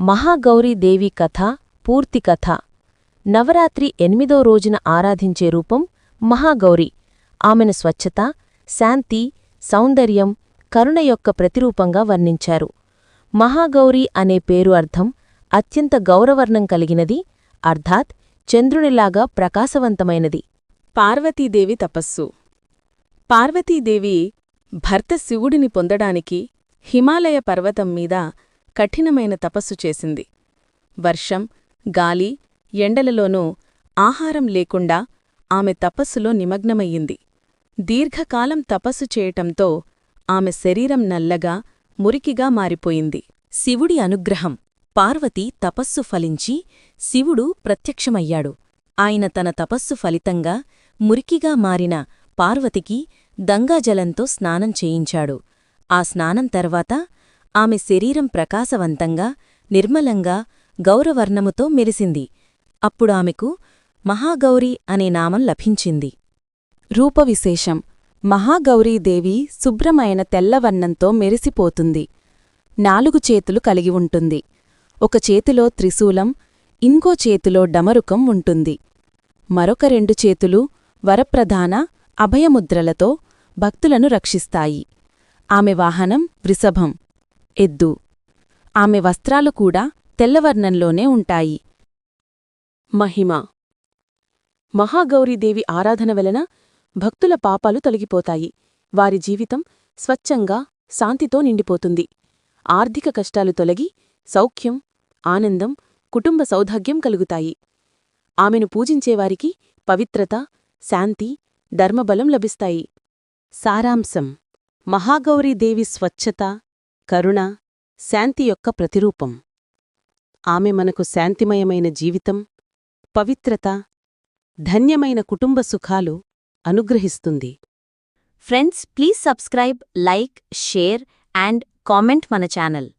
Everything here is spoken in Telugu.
మహాగౌరీదేవి కథ పూర్తి కథ. నవరాత్రి ఎనిమిదో రోజున ఆరాధించే రూపం మహాగౌరి. ఆమెను స్వచ్ఛత శాంతి సౌందర్యం కరుణ యొక్క ప్రతిరూపంగా వర్ణించారు. మహాగౌరి అనే పేరు అర్థం అత్యంత గౌరవర్ణం కలిగినది అర్థాత్ చంద్రునిలాగా ప్రకాశవంతమైనది. పార్వతీదేవి తపస్సు. పార్వతీదేవి భర్త శివుడిని పొందడానికి హిమాలయ పర్వతం మీద కఠినమైన తపస్సు చేసింది. వర్షం గాలి ఎండలలోనూ ఆహారం లేకుండా ఆమె తపస్సులో నిమగ్నమయ్యింది. దీర్ఘకాలం తపస్సు చేయటంతో ఆమె శరీరం నల్లగా మురికిగా మారిపోయింది. శివుడి అనుగ్రహం. పార్వతి తపస్సు ఫలించి శివుడు ప్రత్యక్షమయ్యాడు. ఆయన తన తపస్సు ఫలితంగా మురికిగా మారిన పార్వతికి దంగాజలంతో స్నానం చేయించాడు. ఆ స్నానం తర్వాత ఆమె శరీరం ప్రకాశవంతంగా నిర్మలంగా గౌరవర్ణముతో మెరిసింది. అప్పుడు ఆమెకు మహాగౌరి అనే నామం లభించింది. రూపవిశేషం. మహాగౌరీదేవి శుభ్రమైన తెల్లవర్ణంతో మెరిసిపోతుంది. నాలుగు చేతులు కలిగి ఉంటుంది. ఒక చేతిలో త్రిశూలం ఇంకో చేతిలో డమరుకం ఉంటుంది. మరొక రెండు చేతులు వరప్రధాన అభయముద్రలతో భక్తులను రక్షిస్తాయి. ఆమె వాహనం వృషభం. ఎద్దు. ఆమె వస్త్రాలు కూడా తెల్లవర్ణంలోనే ఉంటాయి. మహిమ. మహాగౌరీదేవి ఆరాధన వలన భక్తుల పాపాలు తొలగిపోతాయి. వారి జీవితం స్వచ్ఛంగా శాంతితో నిండిపోతుంది. ఆర్థిక కష్టాలు తొలగి సౌఖ్యం ఆనందం కుటుంబ సౌభాగ్యం కలుగుతాయి. ఆమెను పూజించేవారికి పవిత్రత శాంతి ధర్మబలం లభిస్తాయి. సారాంశం. మహాగౌరీదేవి స్వచ్ఛత కరుణ శాంతి యొక్క ప్రతిరూపం. ఆమె మనకు శాంతిమయమైన జీవితం పవిత్రత ధన్యమైన కుటుంబ సుఖాలు అనుగ్రహిస్తుంది. Friends please subscribe like share and comment మన ఛానల్.